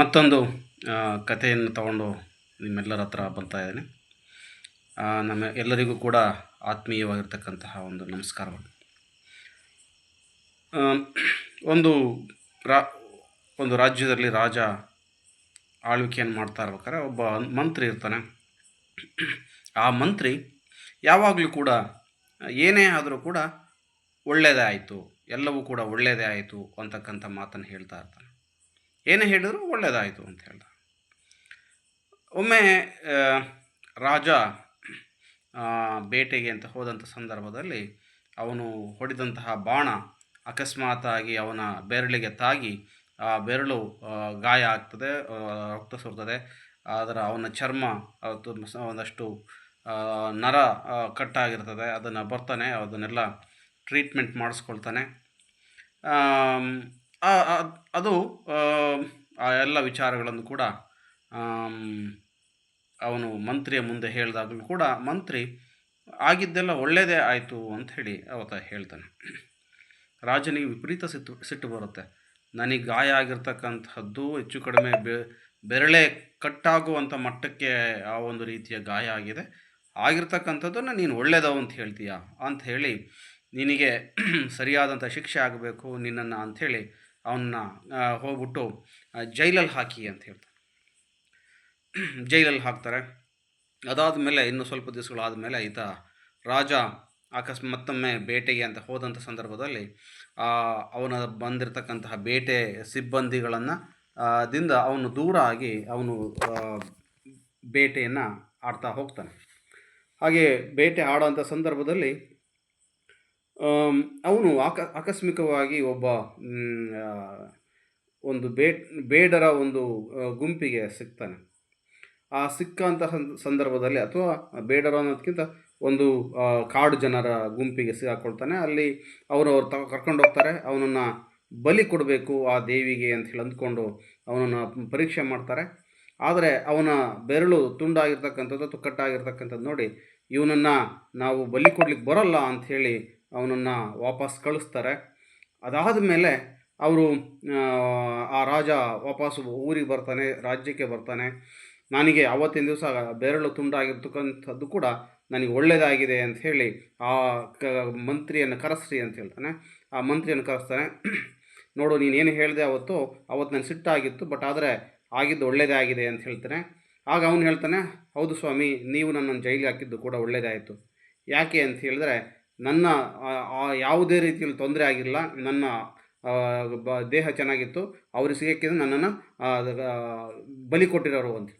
ಮತ್ತೊಂದು ಕಥೆಯನ್ನು ತಗೊಂಡು ನಿಮ್ಮೆಲ್ಲರ ಹತ್ರ ಬರ್ತಾ ಇದ್ದೇನೆ. ನಮ್ಮ ಎಲ್ಲರಿಗೂ ಕೂಡ ಆತ್ಮೀಯವಾಗಿರ್ತಕ್ಕಂತಹ ಒಂದು ನಮಸ್ಕಾರಗಳು ಒಂದು ರಾ, ಒಂದು ರಾಜ್ಯದಲ್ಲಿ ರಾಜ ಆಳ್ವಿಕೆಯನ್ನು ಮಾಡ್ತಾ ಇರ್ಬೇಕಾದ್ರೆ ಒಬ್ಬ ಮಂತ್ರಿ ಇರ್ತಾನೆ. ಆ ಮಂತ್ರಿ ಯಾವಾಗಲೂ ಕೂಡ ಏನೇ ಆದರೂ ಕೂಡ ಒಳ್ಳೆಯದೇ ಆಯಿತು, ಎಲ್ಲವೂ ಕೂಡ ಒಳ್ಳೆಯದೇ ಆಯಿತು ಅಂತಕ್ಕಂಥ ಮಾತನ್ನು ಹೇಳ್ತಾ ಇರ್ತಾನೆ. ಏನೇ ಹೇಳಿದ್ರು ಒಳ್ಳೆಯದಾಯಿತು ಅಂತ ಹೇಳ್ದ. ಒಮ್ಮೆ ರಾಜ ಬೇಟೆಗೆ ಅಂತ ಹೋದಂಥ ಸಂದರ್ಭದಲ್ಲಿ ಅವನು ಹೊಡೆದಂತಹ ಬಾಣ ಅಕಸ್ಮಾತಾಗಿ ಅವನ ಬೆರಳಿಗೆ ತಾಗಿ ಆ ಬೆರಳು ಗಾಯ ಆಗ್ತದೆ ರಕ್ತ ಸುರ್ತದೆ. ಅದರ ಅವನ ಚರ್ಮ ಒಂದಷ್ಟು ನರ ಕಟ್ಟಾಗಿರ್ತದೆ. ಅದನ್ನು ಬರ್ತಾನೆ, ಅದನ್ನೆಲ್ಲ ಟ್ರೀಟ್ಮೆಂಟ್ ಮಾಡಿಸ್ಕೊಳ್ತಾನೆ. ಅದು ಆ ಎಲ್ಲ ವಿಚಾರಗಳನ್ನು ಕೂಡ ಅವನು ಮಂತ್ರಿಯ ಮುಂದೆ ಹೇಳಿದಾಗಲೂ ಕೂಡ ಮಂತ್ರಿ ಆಗಿದ್ದೆಲ್ಲ ಒಳ್ಳೆಯದೇ ಆಯಿತು ಅಂತ ಹೇಳಿ ಅವತ್ತ ಹೇಳ್ತಾನೆ. ರಾಜನಿಗೆ ವಿಪರೀತ ಸಿಟ್ಟು ಸಿಟ್ಟು ಬರುತ್ತೆ. ನನಗೆ ಗಾಯ ಆಗಿರ್ತಕ್ಕಂಥದ್ದು ಹೆಚ್ಚು ಕಡಿಮೆ ಬೆರಳೆ ಕಟ್ಟಾಗುವಂಥ ಮಟ್ಟಕ್ಕೆ ಆ ಒಂದು ರೀತಿಯ ಗಾಯ ಆಗಿದೆ. ಆಗಿರ್ತಕ್ಕಂಥದ್ದನ್ನು ನೀನು ಒಳ್ಳೆಯದವು ಅಂತ ಹೇಳ್ತೀಯಾ? ಅಂತ ಹೇಳಿ, ನಿನಗೆ ಸರಿಯಾದಂಥ ಶಿಕ್ಷೆ ಆಗಬೇಕು, ನಿನ್ನನ್ನು ಅಂಥೇಳಿ ಅವನ್ನ ಹೋಗ್ಬಿಟ್ಟು ಜೈಲಲ್ಲಿ ಹಾಕಿ ಅಂತ ಹೇಳ್ತಾರೆ. ಜೈಲಲ್ಲಿ ಹಾಕ್ತಾರೆ. ಅದಾದ ಮೇಲೆ ಇನ್ನು ಸ್ವಲ್ಪ ದಿವಸಗಳಾದ ಮೇಲೆ ಈತ ರಾಜ ಅಕಸ್ಮಾತ್ ಮತ್ತೊಮ್ಮೆ ಬೇಟೆಗೆ ಅಂತ ಹೋದಂಥ ಸಂದರ್ಭದಲ್ಲಿ ಅವನ ಬಂದಿರತಕ್ಕಂತಹ ಬೇಟೆ ಸಿಬ್ಬಂದಿಗಳನ್ನು ದಿಂದ ಅವನು ದೂರ ಆಗಿ ಅವನು ಬೇಟೆಯನ್ನು ಆಡ್ತಾ ಹೋಗ್ತಾನೆ. ಹಾಗೆ ಬೇಟೆ ಆಡೋಂಥ ಸಂದರ್ಭದಲ್ಲಿ ಅವನು ಆಕ, ಆಕಸ್ಮಿಕವಾಗಿ ಒಬ್ಬ ಒಂದು ಬೇ ಬೇಡರ ಒಂದು ಗುಂಪಿಗೆ ಸಿಗ್ತಾನೆ. ಆ ಸಿಕ್ಕಂತಹ ಸಂದರ್ಭದಲ್ಲಿ ಅಥವಾ ಬೇಡರ ಅನ್ನೋದಕ್ಕಿಂತ ಒಂದು ಕಾಡು ಜನರ ಗುಂಪಿಗೆ ಸಿಗಾಕೊಳ್ತಾನೆ. ಅಲ್ಲಿ ಅವರು ಅವ್ರು ತ ಕರ್ಕೊಂಡು ಹೋಗ್ತಾರೆ. ಅವನನ್ನು ಬಲಿ ಕೊಡಬೇಕು ಆ ದೇವಿಗೆ ಅಂತ ಹೇಳಿ ಅಂದ್ಕೊಂಡು ಅವನನ್ನು ಪರೀಕ್ಷೆ ಮಾಡ್ತಾರೆ. ಆದರೆ ಅವನ ಬೆರಳು ತುಂಡಾಗಿರ್ತಕ್ಕಂಥದ್ದು ಅಥವಾ ಕಟ್ಟಾಗಿರ್ತಕ್ಕಂಥದ್ದು ನೋಡಿ, ಇವನನ್ನು ನಾವು ಬಲಿ ಕೊಡ್ಲಿಕ್ಕೆ ಬರೋಲ್ಲ ಅಂಥೇಳಿ ಅವನನ್ನು ವಾಪಸ್ ಕಳಿಸ್ತಾರೆ. ಅದಾದ ಮೇಲೆ ಅವರು, ಆ ರಾಜ ವಾಪಸ್ ಊರಿಗೆ ಬರ್ತಾನೆ, ರಾಜ್ಯಕ್ಕೆ ಬರ್ತಾನೆ. ನನಗೆ ಅವತ್ತಿನ ದಿವಸ ಬೆರಳು ತುಂಡಾಗಿರ್ತಕ್ಕಂಥದ್ದು ಕೂಡ ನನಗೆ ಒಳ್ಳೆಯದಾಗಿದೆ ಅಂತ ಹೇಳಿ ಆ ಕ, ಮಂತ್ರಿಯನ್ನು ಕರೆಸ್ರಿ ಅಂತ ಹೇಳ್ತಾನೆ. ಆ ಮಂತ್ರಿಯನ್ನು ಕರೆಸ್ತಾನೆ. ನೋಡು, ನೀನು ಏನು ಹೇಳಿದೆ ಅವತ್ತು ಅವತ್ತು ನನಗೆ ಸಿಟ್ಟಾಗಿತ್ತು, ಬಟ್ ಆದರೆ ಆಗಿದ್ದು ಒಳ್ಳೆಯದೇ ಆಗಿದೆ ಅಂತ ಹೇಳ್ತಾನೆ. ಆಗ ಅವನು ಹೇಳ್ತಾನೆ, ಹೌದು ಸ್ವಾಮಿ, ನೀವು ನನ್ನನ್ನು ಜೈಲಿಗೆ ಹಾಕಿದ್ದು ಕೂಡ ಒಳ್ಳೆಯದಾಯಿತು. ಯಾಕೆ? ಅಂತ ಹೇಳಿದ್ರೆ ನನ್ನ ಯಾವುದೇ ರೀತಿಯಲ್ಲಿ ತೊಂದರೆ ಆಗಿಲ್ಲ. ನನ್ನ ಬ, ದೇಹ ಚೆನ್ನಾಗಿತ್ತು. ಅವ್ರಿಗೆ ಸಿಗೋಕ್ಕಿಂತ ನನ್ನನ್ನು ಬಲಿ ಕೊಟ್ಟಿರೋರು ಅಂತ.